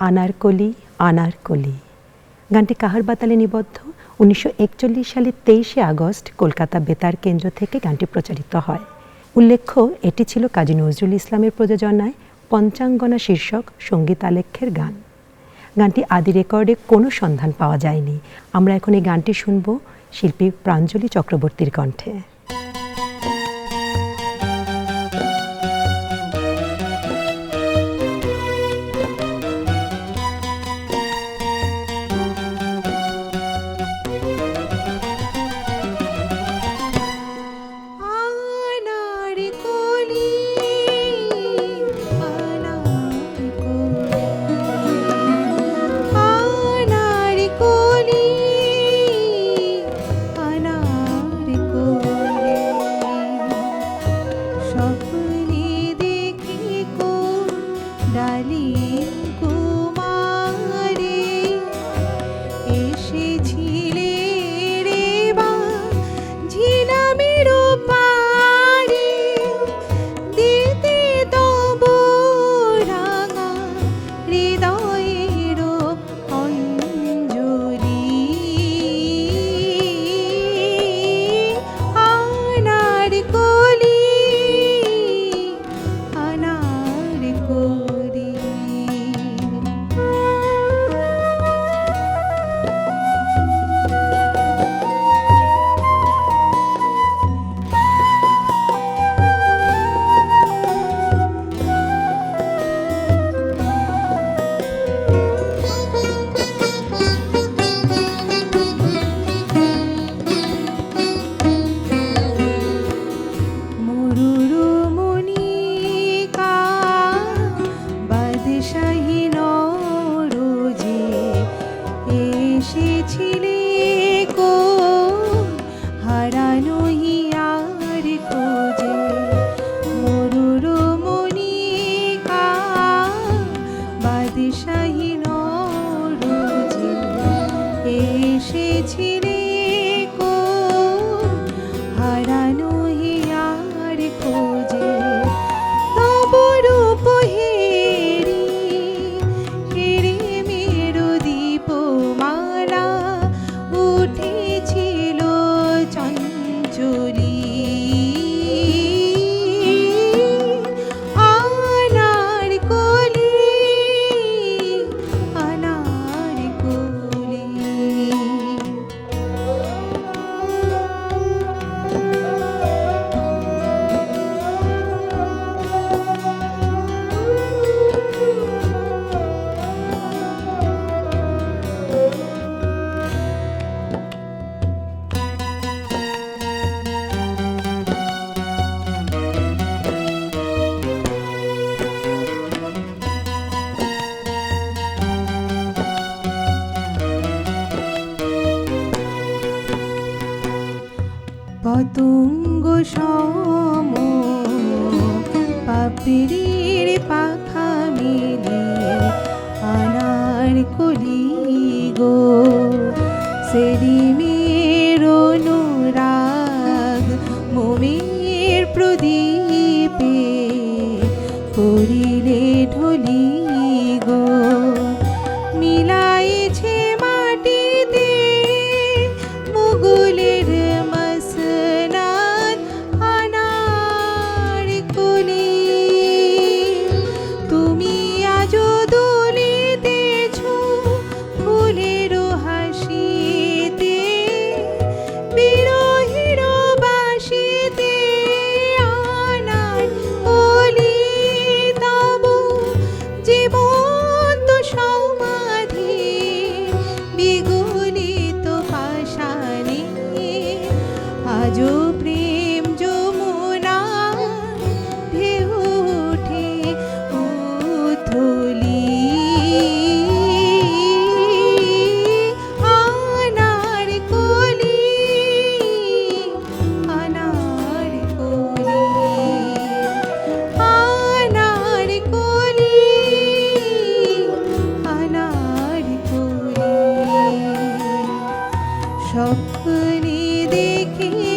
আনারকলি আনারকলি। গানটি কাহার বাতালে নিবদ্ধ? উনিশশো সালের তেইশে আগস্ট কলকাতা বেতার কেন্দ্র থেকে গানটি প্রচারিত হয়। উল্লেখ্য, এটি ছিল কাজী নজরুল ইসলামের প্রযোজনায় পঞ্চাঙ্গনা শীর্ষক সংগীত আলেখ্যের গান। গানটি আদি রেকর্ডে কোনো সন্ধান পাওয়া যায়নি। আমরা এখন এই গানটি শুনব শিল্পী প্রাঞ্জলি চক্রবর্তীর কণ্ঠে। পাপড়ির পাখা মিলিয়ে আনার কলি গো। সেরিমের অনুরাগ মমির প্রদীপে স্বপ্নে দেখি